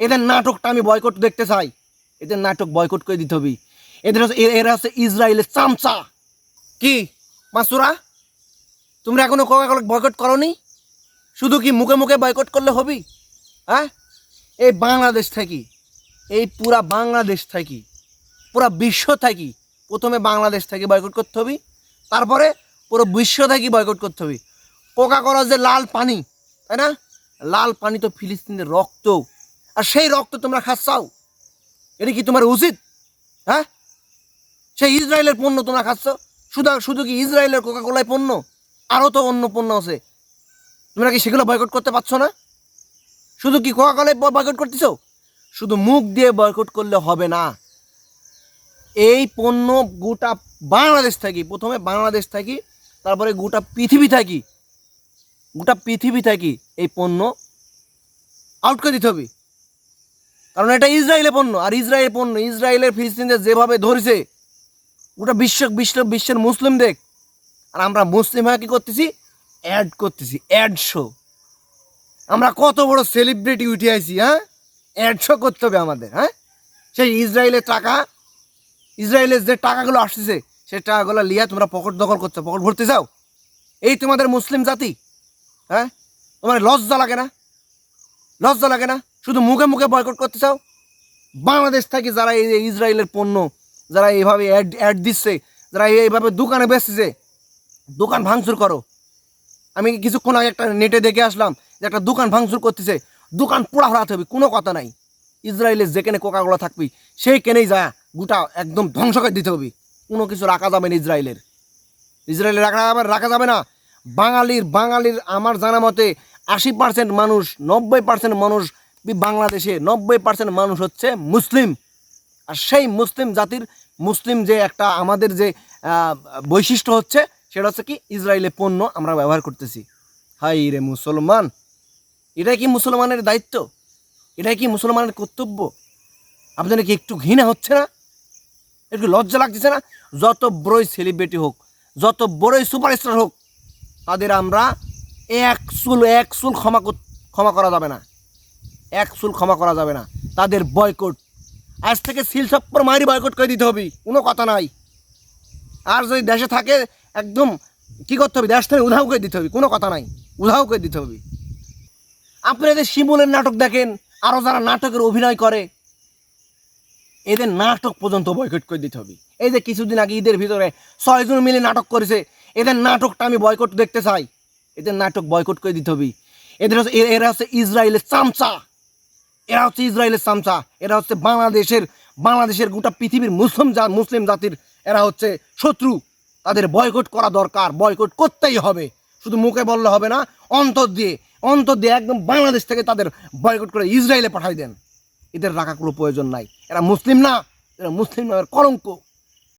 এদের নাটকটা আমি বয়কট দেখতে চাই। এদের নাটক বয়কট করে দিতে হবে। এদের হচ্ছে এরা হচ্ছে ইসরায়েলের চামচা। কি? মাসুরা, তোমরা এখনও কোকা বয়কট করনি? শুধু কি মুখে মুখে বয়কট করলে হবি? হ্যাঁ? এই বাংলাদেশ থাকি, এই পুরা বাংলাদেশ থাকি, পুরা বিশ্ব থাকি প্রথমে বাংলাদেশ থেকে বয়কট করতে হবে। তারপরে পুরো বিশ্ব থেকে বয়কট করতে হবে। কোকা করা যে লাল পানি, তাই না? লাল পানি তো ফিলিস্তিনের রক্ত। আর সেই রক্ত তোমরা খাচ্ছাও। এটা কি তোমার উচিত? হ্যাঁ? সেই ইসরায়েলের পণ্য তোমরা খাচ্ছ? শুধু শুধু কি ইসরায়েলের কোকা কোলায় পণ্য? আরও তো অন্য পণ্য আছে। তোমরা কি সেগুলো বয়কট করতে পারছ না? শুধু কি কোকা কোলায় বয়কট করতেছ? শুধু মুখ দিয়ে বয়কট করলে হবে না। এই পণ্য গোটা বাংলাদেশ থাকি, প্রথমে বাংলাদেশ থাকি, তারপরে গোটা পৃথিবী থাকি, গোটা পৃথিবী থাকি এই পণ্য আউট করে দিতে হবে। কারণ এটা ইসরায়েলের পণ্য, আর ইসরায়েলের পণ্য, ইসরায়েলের ফিলিস্তিনদের যেভাবে ধরেছে ওটা বিশ্ব বিশ্ব বিশ্বের মুসলিম দেখ আর আমরা মুসলিম হয়ে কি করতেছি? অ্যাড করতেছি অ্যাড শো আমরা কত বড় সেলিব্রিটি উঠে আইছি হ্যাঁ? অ্যাড শো করতে হবে আমাদের হ্যাঁ? সেই ইসরায়েলের টাকা, ইসরায়েলের যে টাকাগুলো আসতেছে, সেই টাকাগুলো লিয়া তোমরা পকেট দখল করছ পকেট ভরতে চাও? এই তোমাদের মুসলিম জাতি হ্যাঁ? তোমার লজ্জা লাগে না? লজ্জা লাগে না? শুধু মুখে মুখে বয়কট করতে চাও? বাংলাদেশ থেকে যারা এই ইসরায়েলের পণ্য, যারা এইভাবে অ্যাড অ্যাড দিচ্ছে, যারা এইভাবে দোকানে বেচতেছে, দোকান ভাঙচুর করো। আমি কিছুক্ষণ আগে একটা নেটে দেখে আসলাম যে একটা দোকান ভাঙচুর করতেছে। দোকান পোড়া হারাতে হবে, কোনো কথা নাই। ইসরায়েলের যেখানে কোকাগুলো থাকবি সেই কেনেই যা, গোটা একদম ধ্বংস করে দিতে হবে। কোনো কিছু রাখা যাবে না ইসরায়েলের। ইসরায়েলের রাখা যাবে রাখা যাবে না। বাঙালির বাঙালির আমার জানা মতে, আশি পার্সেন্ট মানুষ, নব্বই পার্সেন্ট মানুষ বাংলাদেশে নব্বই পার্সেন্ট মানুষ হচ্ছে মুসলিম। আর সেই মুসলিম জাতির মুসলিম যে একটা আমাদের যে বৈশিষ্ট্য হচ্ছে, সেটা হচ্ছে কি ইসরায়েলের পণ্য আমরা ব্যবহার করতেছি। হাই রে মুসলমান, এটা কি মুসলমানের দায়িত্ব? এটা কি মুসলমানের কর্তব্য? আপনাদের কি একটু ঘৃণা হচ্ছে না? একটু লজ্জা লাগতেছে না? যত বড়ই সেলিব্রিটি হোক, যত বড়ই সুপারস্টার হোক, তাদের আমরা এক চুল এক চুল ক্ষমা ক্ষমা করা যাবে না। এক চুল ক্ষমা করা যাবে না। তাদের বয়কট আজ থেকে সিল সপ্পর মারি বয়কট করে দিতে হবে। কোনো কথা নাই। আর যদি দেশে থাকে, একদম কি করতে হবে? দেশ থেকে উধাও করে দিতে হবে। কোনো কথা নাই। উধাও করে দিতে হবে। আপনি এদের শিমুলের নাটক দেখেন আরও যারা নাটকের অভিনয় করে, এদের নাটক পর্যন্ত বয়কট করে দিতে হবে। এই যে কিছুদিন আগে ঈদের ভিতরে ছয়জন মিলে নাটক করেছে, এদের নাটকটা আমি বয়কট দেখতে চাই। এদের নাটক বয়কট করে দিতে হবে। এদের হচ্ছে এরা হচ্ছে ইসরায়েলের চামচা। এরা হচ্ছে ইসরায়েলের চামচা, এরা হচ্ছে বাংলাদেশের বাংলাদেশের গোটা পৃথিবীর মুসলিম জা মুসলিম জাতির, এরা হচ্ছে শত্রু। তাদের বয়কট করা দরকার, বয়কট করতেই হবে। শুধু মুখে বললে হবে না, অন্তর দিয়ে অন্তর দিয়ে একদম বাংলাদেশ থেকে তাদের বয়কট করে ইসরায়েলে পাঠাই দেন। এদের রাখা কোনো প্রয়োজন নাই। এরা মুসলিম না, এরা মুসলিম নামের কলঙ্ক।